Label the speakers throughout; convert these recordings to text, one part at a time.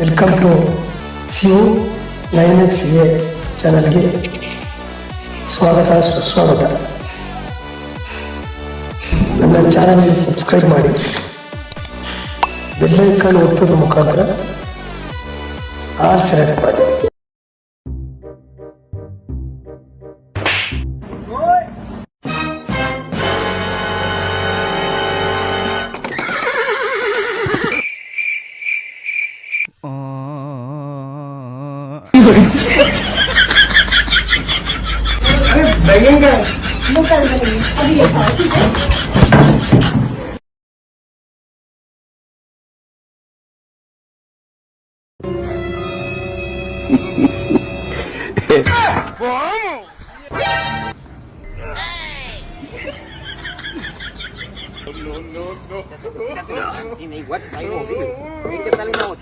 Speaker 1: Welcome to CU nine X A ಚಾನಲ್ಗೆ ಸ್ವಾಗತ, ಸುಸ್ವಾಗತ. ನನ್ನ ಚಾನಲ್ಗೆ ಸಬ್ಸ್ಕ್ರೈಬ್ ಮಾಡಿ. ಬೆಲ್ಲೈಕಾನ್ ಒತ್ತೋದ್ರ ಮುಖಾಂತರ ಆರ್ ಸೆಲೆಕ್ಟ್ ಮಾಡಿ. Bengenga.
Speaker 2: Bukal bengenga. Abi yapar. Vamos! No, no, no. Ini buat
Speaker 3: saya mobil. Ini kita lalu mau.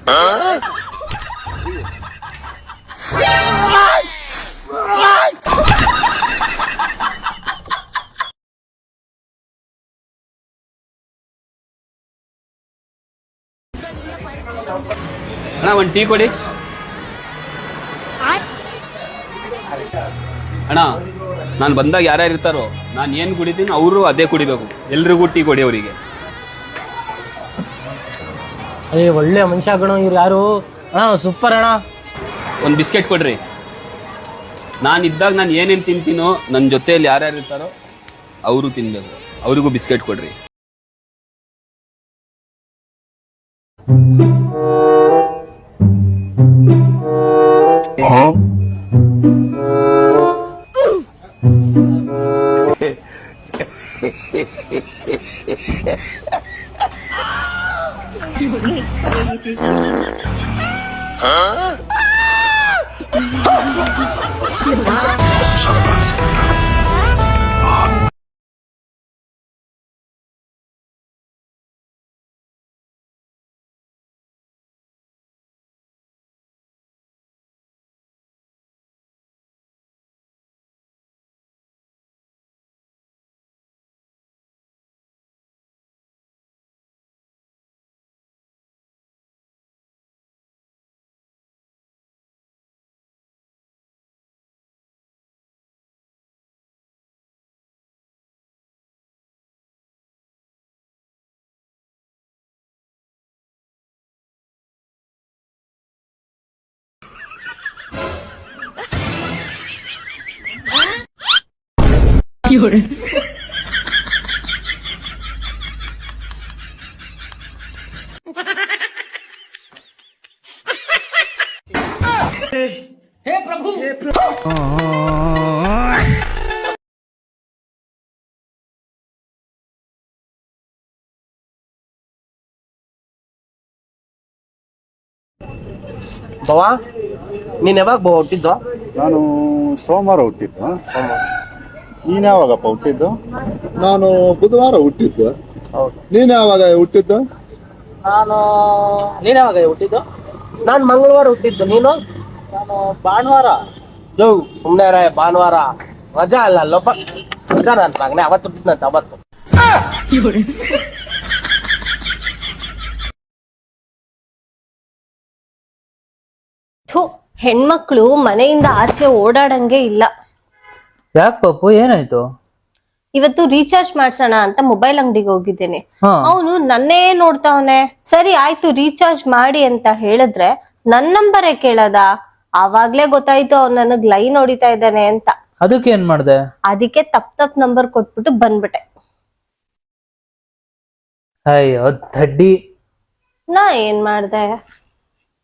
Speaker 4: ಅಣ್ಣ ಒಂದು ಟೀ ಕೊಡಿ. ಅಣ್ಣ ನಾನು ಬಂದಾಗ ಯಾರ್ಯಾರು ಇರ್ತಾರೋ ನಾನು ಏನು ಕುಡಿತೀನಿ ಅವರು ಅದೇ ಕುಡಿಬೇಕು. ಎಲ್ರಿಗೂ ಟೀ ಕೊಡಿ ಅವರಿಗೆ.
Speaker 5: ಅಯ್ಯೋ ಒಳ್ಳೆ ಮನುಷ್ಯ ಕಣ ಇವ್ರು ಯಾರು? ಅಣ್ಣ ಸೂಪರ್ ಅಣ್ಣ.
Speaker 4: ಒಂದು ಬಿಸ್ಕೆಟ್ ಕೊಡ್ರಿ. ನಾನು ಇದ್ದಾಗ ನಾನು ಏನೇನು ತಿಂತೀನೋ ನನ್ನ ಜೊತೆಯಲ್ಲಿ ಯಾರ್ಯಾರು ಇರ್ತಾರೋ ಅವರು ತಿನ್ಬೇಕು. ಅವರಿಗೂ ಬಿಸ್ಕೆಟ್ ಕೊಡ್ರಿ. Hã? Hã?
Speaker 6: ಬವ ನೀನ್ ಯಾವಾಗ ಬವ ಹುಟ್ಟಿದ್ದು
Speaker 7: ನಾನು ಸೋಮವಾರ ಹುಟ್ಟಿದ್ದು ನೀನ್ ಯಾವಾಗಪ್ಪ ಹುಟ್ಟಿದ್ದು? ನಾನು ಬುಧವಾರ ಹುಟ್ಟಿದ್ದು.
Speaker 6: ಹೌದು.
Speaker 7: ನೀನ್ ಯಾವಾಗ ಹುಟ್ಟಿದ್ದು?
Speaker 5: ನಾನು ನೀನ್ ಯಾವಾಗ ಹುಟ್ಟಿದ್ದು?
Speaker 6: ನಾನು ಮಂಗಳವಾರ ಹುಟ್ಟಿದ್ದು. ನೀನು?
Speaker 5: ನಾನು ಭಾನುವಾರ.
Speaker 6: ಯೋ ಸುಮ್ಮನೆ ರೇ ಭಾನುವಾರ. ರಜಾ ಅಲ್ಲ ಲೋಪ ರಜಾ ನಾನು ಮಗನೇ ಅವತ್ತು ಹುಟ್ಟಿದ್ನಂತ ಅವತ್ತು.
Speaker 8: ಥು ಹೆಣ್ಮಕ್ಳು ಮನೆಯಿಂದ ಆಚೆ ಓಡಾಡಂಗೆ ಇಲ್ಲ.
Speaker 5: ಯಾಕೆ ಪಪ್ಪು ಏನಾಯ್ತು?
Speaker 8: ಇವತ್ತು ರೀಚಾರ್ಜ್ ಮಾಡ್ಸೋಣ ಅಂತ ಮೊಬೈಲ್ ಅಂಗಡಿಗೆ ಹೋಗಿದ್ದೇನೆ.
Speaker 5: ಹಾ.
Speaker 8: ಅವನು ನನ್ನೇ ನೋಡ್ತಾವನೆ. ಸರಿ ಆಯ್ತು ರೀಚಾರ್ಜ್ ಮಾಡಿ ಅಂತ ಹೇಳಿದ್ರೆ ನನ್ ನಂಬರೇ ಕೇಳದ? ಆವಾಗ್ಲೇ ಗೊತ್ತಾಯ್ತು ಅವ್ನು ನನಗ್ ಲೈನ್ ಹೊಡಿತಾ ಇದ್ದಾನೆ ಅಂತ.
Speaker 5: ಅದಕ್ಕೆ ಏನ್ ಮಾಡ್ದೆ?
Speaker 8: ಅದಕ್ಕೆ ತಪ್ ತಪ್ ನಂಬರ್ ಕೊಟ್ಬಿಟ್ಟು ಬಂದ್ಬಿಟ್ಟೆ.
Speaker 5: ಅಯ್ಯೋ ದಡ್ಡಿ.
Speaker 8: ನಾ ಏನ್ ಮಾಡ್ದೆ?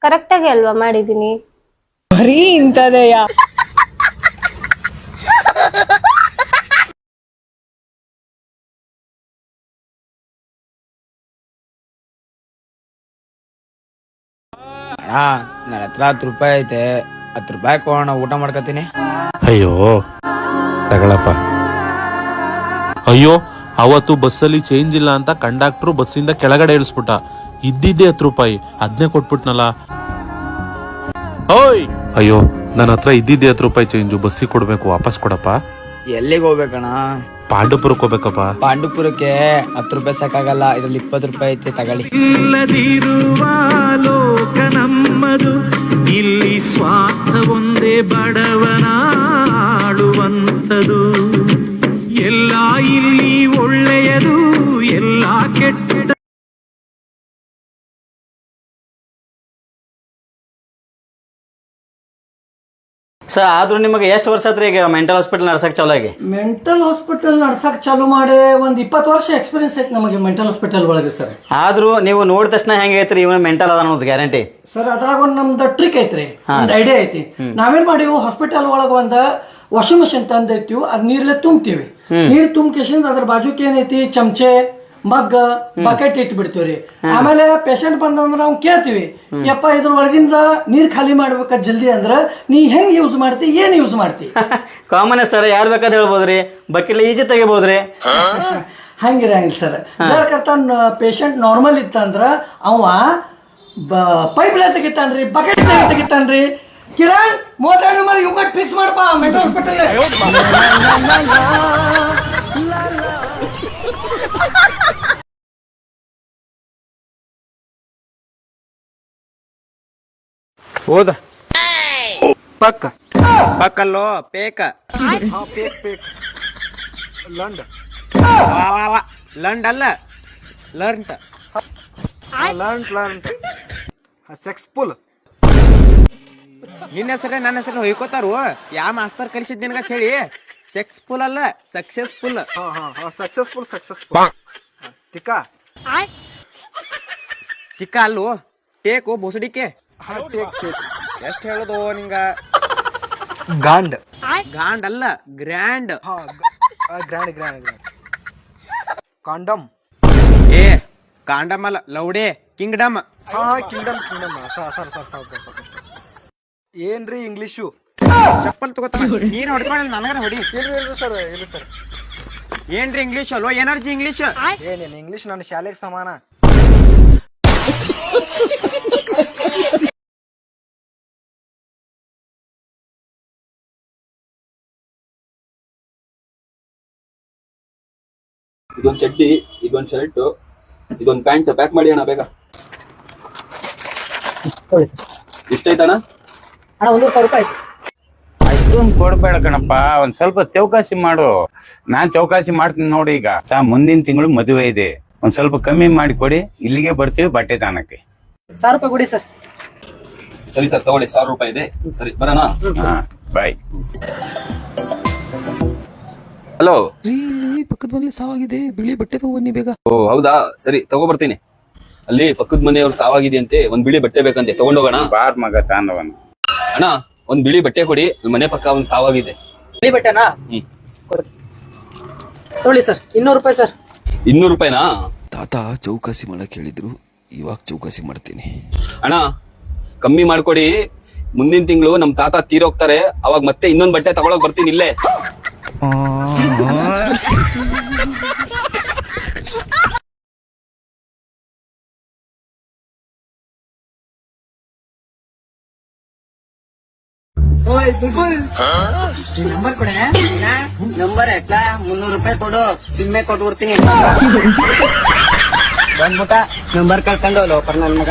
Speaker 8: ಕರೆಕ್ಟಾಗಿ ಅಲ್ವಾ ಮಾಡಿದೀನಿ
Speaker 2: ಬರೀ ಇಂಥದೆಯಾ?
Speaker 3: ಅಣ್ಣ ನನ್ನ ಹತ್ರ ಹತ್ತು ರೂಪಾಯಿ ಐತೆ. ಹತ್ತು ರೂಪಾಯಿ ಕೊಡೋಣ ಊಟ ಮಾಡ್ಕೊತೀನಿ.
Speaker 9: ಅಯ್ಯೋ ತಗಳಪ್ಪ. ಅಯ್ಯೋ ಅವತ್ತು ಬಸ್ಸಲ್ಲಿ ಚೇಂಜ್ ಇಲ್ಲ ಅಂತ ಕಂಡಕ್ಟ್ರು ಬಸ್ಸಿಂದ ಕೆಳಗಡೆ ಇಳಿಸ್ಬಿಟ್ಟ. ಇದ್ದಿದ್ದೆ ಹತ್ತು ರೂಪಾಯಿ. ಅದನ್ನೇ ಕೊಟ್ಬಿಟ್ನಲ್ಲ. ಓಯ್! ಅಯ್ಯೋ ನನ್ನ ಹತ್ರ ಇದ್ದಿದ್ದೆ ಹತ್ತು ರೂಪಾಯಿ ಚೇಂಜು ಬಸ್ಸಿಗೆ ಕೊಡ್ಬೇಕು ವಾಪಸ್ ಕೊಡಪ್ಪ.
Speaker 3: ಎಲ್ಲಿಗೆ ಹೋಗ್ಬೇಕಣ್ಣ?
Speaker 9: ಪಾಂಡುಪುರಕ್ಕೆ ಹೋಗ್ಬೇಕಪ್ಪ.
Speaker 3: ಪಾಂಡುಪುರಕ್ಕೆ ಹತ್ತು ರೂಪಾಯಿ ಸಾಕಾಗಲ್ಲ. ಇದ್ರಲ್ಲಿ ಇಪ್ಪತ್ತು ರೂಪಾಯಿ ಐತೆ ತಗೊಳ್ಳಿ.
Speaker 10: ಇಲ್ಲದಿರುವ ಲೋಕ ನಮ್ಮ ಇಲ್ಲಿ ಸ್ವಾರ್ಥ ಒಂದೇ ಬಡವನಾಳುವಂಥದು. ಎಲ್ಲ ಇಲ್ಲಿ ಒಳ್ಳೆಯದು ಎಲ್ಲ ಕೆಟ್ಟ
Speaker 11: ಸರ್ ಆದ್ರೂ ನಿಮಗೆ ಎಷ್ಟು ವರ್ಷ ಆತ್ರಿ ಈಗ ಮೆಂಟಲ್ ಹಾಸ್ಪಿಟಲ್ ನಡ್ಸಕ್ ಚಾಲು ಆಗಿ?
Speaker 5: ಮೆಂಟಲ್ ಹಾಸ್ಪಿಟಲ್ ನಡ್ಸಕ್ ಚಾಲು ಮಾಡಿ ಒಂದ್ ಇಪ್ಪತ್ತು ವರ್ಷ ಎಕ್ಸ್ಪೀರಿಯನ್ಸ್ ಐತಿ ನಮಗೆ ಮೆಂಟಲ್ ಹಾಸ್ಪಿಟಲ್ ಒಳಗೆ ಸರ್
Speaker 11: ಆದ್ರೂ ನೀವು ನೋಡಿದ ತಕ್ಷಣ ಹೆಂಗೆ ಐತ್ರಿ ಇವನ್ ಮೆಂಟಲ್ ಅದ ಅನ್ನೋದು ಗ್ಯಾರಂಟಿ
Speaker 5: ಸರ್ ಅದ್ರಾಗ ಒಂದ್ ನಮ್ದು ಟ್ರಿಕ್ ಐತ್ರಿ ಒಂದ್ ಐಡಿಯಾ ಐತಿ. ನಾವೇನ್ ಮಾಡಿವು ಹಾಸ್ಪಿಟಲ್ ಒಳಗ ಒಂದ ವಾಷಿಂಗ್ ಮಿಷಿನ್ ತಂದಿರ್ತೀವಿ ಅದ್ ನೀರ್ಲೆ ತುಂಬ್ತೀವಿ. ನೀರ್ ತುಂಬ್ಕೇಶಿಂದ ಅದ್ರ ಬಾಜುಕ್ ಏನೈತಿ ಚಮಚೆ ಮಗ್ಗ ಬಕೆಟ್ ಇಟ್ಟು ಬಿಡ್ತೀವ್ರಿ ಆಮೇಲೆ ಪೇಷಂಟ್ ಬಂದಂದ್ರ ನಾವು ಕೇಳ್ತೀವಿ ಯಪ್ಪ ಇದ್ರ ಒಳಗಿಂದ ನೀರ್ ಖಾಲಿ ಮಾಡ್ಬೇಕ ಜಲ್ದಿ ಅಂದ್ರ ನೀ ಹೆಂಗ್ ಯೂಸ್ ಮಾಡ್ತಿ ಏನ್ ಯೂಸ್ ಮಾಡ್ತಿ?
Speaker 11: ಕಾಮನ್ ಸರ್ ಯಾರ್ ಬೇಕಾದ್ ಹೇಳ್ಬೋದ್ರಿ. Bucket easy ತೆಗಿಬೋದ್ರಿ.
Speaker 5: ಹಂಗಿರಂಗಿಲ್ಲ ಸರ್. ಯಾರ ಕರ್ತ ಪೇಷಂಟ್ ನಾರ್ಮಲ್ ಇತ್ತಂದ್ರ ಅವ ಪೈಪ್ ಲೈನ್ ತೆಗಿತಾನ್ರಿ ಬಕೆಟ್ ತೆಗಿತಾನ್ರಿ. ಕಿರಣ್ ಮೂವತ್ತೆರಡು ನಂಬರ್ ಯುಗಟ್ ಫಿಕ್ಸ್ ಮಾಡಪ್ಪ ಮೆಟ್ರೋ ಹಾಸ್ಪಿಟಲ್
Speaker 3: ಹೋದ
Speaker 7: ಪಕ್ಕ.
Speaker 3: ಪಕ್ಕಲ್ಲೋ ಪೇಕ.
Speaker 7: ಪೇಕ್ ಪೇಕ್. ಲಂಡ್.
Speaker 3: ಲಂಡ್ ಅಲ್ಲ ಲರ್ಂಟ್
Speaker 7: ಲರ್ನ್ ಲಂಡ್ ಸೆಕ್ಸ್ಫುಲ್
Speaker 3: ನಿನ್ನ ಹೆಸರೇ ನನ್ನ ಹೆಸರು ಹೊಯ್ಕೋತಾರು? ಯಾ ಮಾಸ್ತರ್ ಕಲಿಸಿದ್ ನಿನಗ ಹೇಳಿ ಸೆಕ್ಸ್ಫುಲ್ ಅಲ್ಲ ಸಕ್ಸಸ್ಫುಲ್
Speaker 7: ಹಾ ಹಾ ಹಾ ಸಕ್ಸಸ್ಫುಲ್ ಸಕ್ಸಸ್ಫುಲ್ ತಿಕ್ಕ.
Speaker 3: ಚಿಕ್ಕ ಅಲ್ಲು ಟೇಕು ಬೊಸಡಿಕೆ.
Speaker 7: ಹಾ
Speaker 3: ಎಷ್ಟ್ ಹೇಳುದು ನಿಂಗ
Speaker 7: ಗಾಂಡ್
Speaker 3: ಗಾಂಡ್ ಅಲ್ಲ ಗ್ರ್ಯಾಂಡ್
Speaker 7: ಹಾ ಗ್ರ್ಯಾಂಡ್ ಗ್ರ್ಯಾಂಡ್ ಗ್ರ್ಯಾಂಡ್ ಕಾಂಡಮ್
Speaker 3: ಏ ಕಾಂಡಮ್ ಅಲ್ಲ ಲೌಡೆ ಕಿಂಗ್ಡಮ್
Speaker 7: ಹಾ ಹಾ kingdom kingdom sir sir sir ಸಾಕು ಸಾಕು ಅಷ್ಟೇ ಏನ್ರಿ ಇಂಗ್ಲಿಷು
Speaker 3: ಚಪ್ಪಲ್ ತಗೋತಾನ ನೀನ್ ಹೊಡ್ಕೊಂಡ್ ನನಗರ ಹೊಡಿ
Speaker 7: ಇಲ್ರಿ ಇಲ್ರಿ ಸರ್ ಇಲ್ರಿ ಸರ್
Speaker 3: ಏನ್ರಿ ಇಂಗ್ಲಿಷ್ ಅಲ್ಲೋ ಎನರ್ಜಿ ಇಂಗ್ಲಿಷ್
Speaker 7: ಏನೇನು ಇಂಗ್ಲಿಷ್ ನನ್ನ ಶಾಲೆಗೆ ಸಮಾನ
Speaker 4: ಇದೊಂದ್ ಚಡ್ಡಿ ಇದೊಂದು ಶರ್ಟ್ ಇದೊಂದು ಪ್ಯಾಂಟ್ ಪ್ಯಾಕ್ ಮಾಡಿ ಅಣ್ಣ ಬೇಗ ಇಷ್ಟ
Speaker 5: ಅಣ್ಣ ಒಂದು ಸಾವಿರ ರೂಪಾಯಿ
Speaker 12: ಅಷ್ಟೊಂದು ಕೊಡ್ಬೇಡ ಕಣಪ್ಪ ಒಂದ್ ಸ್ವಲ್ಪ ಚೌಕಾಸಿ ಮಾಡು. ನಾನ್ ಚೌಕಾಸಿ ಮಾಡ್ತೀನಿ ನೋಡಿ ಈಗ. ಸಾ ಮುಂದಿನ ತಿಂಗಳು ಮದುವೆ ಇದೆ. ಒಂದ್ ಸ್ವಲ್ಪ ಕಮ್ಮಿ ಮಾಡಿ ಕೊಡಿ ಇಲ್ಲಿಗೆ ಬರ್ತೀವಿ ಬಟ್ಟೆ ತಾನಕ್ಕೆ
Speaker 5: ಸಾವಿರ ರೂಪಾಯಿ ಕೊಡಿ ಸರ್.
Speaker 4: ಸರಿ ಸರ್ ತಗೊಳ್ಳಿ ಸಾವಿರ ರೂಪಾಯಿ ಇದೆ. ಸರಿ ಬರೋಣ?
Speaker 12: ಹಾ ಬಾಯ್
Speaker 4: ಹಲೋ
Speaker 3: ಪಕ್ಕದ ಮನೇಲಿ ಸಾವಾಗಿದೆ. ಬಿಳಿ ಬಟ್ಟೆ ತಗೊಂಡಿ ಬೇಗ.
Speaker 4: ಓ ಹೌದಾ? ಸರಿ ತಗೊಬರ್ತೀನಿ ಅಲ್ಲಿ ಪಕ್ಕದ ಮನೆಯವ್ರು ಸಾವಾಗಿದೆ ಅಂತೆ ಒಂದ್ ಬಿಳಿ ಬಟ್ಟೆ ಬೇಕಂತೆ. ತಗೊಂಡೋಗೋಣ
Speaker 12: ಬಾರ್ ಮಗ ತಾನವನ್.
Speaker 4: ಅಣ್ಣ ಒಂದ್ ಬಿಳಿ ಬಟ್ಟೆ ಕೊಡಿ. ಅಲ್ಲಿ ಮನೆ ಪಕ್ಕ ಒಂದ್ ಸಾವಾಗಿದೆ.
Speaker 5: ಬಿಳಿ ಬಟ್ಟೆನಾ?
Speaker 4: ಹ್ಮ್.
Speaker 5: ಸರ್. ಇನ್ನೂರು ರೂಪಾಯಿ ಸರ್.
Speaker 4: ಇನ್ನೂರು ರೂಪಾಯಿನಾ?
Speaker 10: ತಾತ ಚೌಕಾಸಿ ಮಾಡಕ್ ಹೇಳಿದ್ರು ಇವಾಗ ಚೌಕಾಸಿ ಮಾಡ್ತೀನಿ.
Speaker 4: ಅಣ್ಣ ಕಮ್ಮಿ ಮಾಡ್ಕೊಡಿ. ಮುಂದಿನ ತಿಂಗಳು ನಮ್ ತಾತ ತೀರೋಗ್ತಾರೆ. ಅವಾಗ ಮತ್ತೆ ಇನ್ನೊಂದ್ ಬಟ್ಟೆ ತಗೊಳಕ್ ಬರ್ತೀನಿ ಇಲ್ಲೇ.
Speaker 5: ನಂಬರ್ ಕೊಡೆ
Speaker 11: ನಂಬರ್ ಎಟ್ಲ ಮುನ್ನೂರು ರೂಪಾಯಿ ಕೊಡು ಸಿಮ್ಮೆ ಕೊಟ್ಬಿಡ್ತೀನಿ ಬಂದ್ಬಿಟ್ಟ ನಂಬರ್ ಕಳ್ಕೊಂಡು ಲೋಪರ್ ನನ್ ಮಗ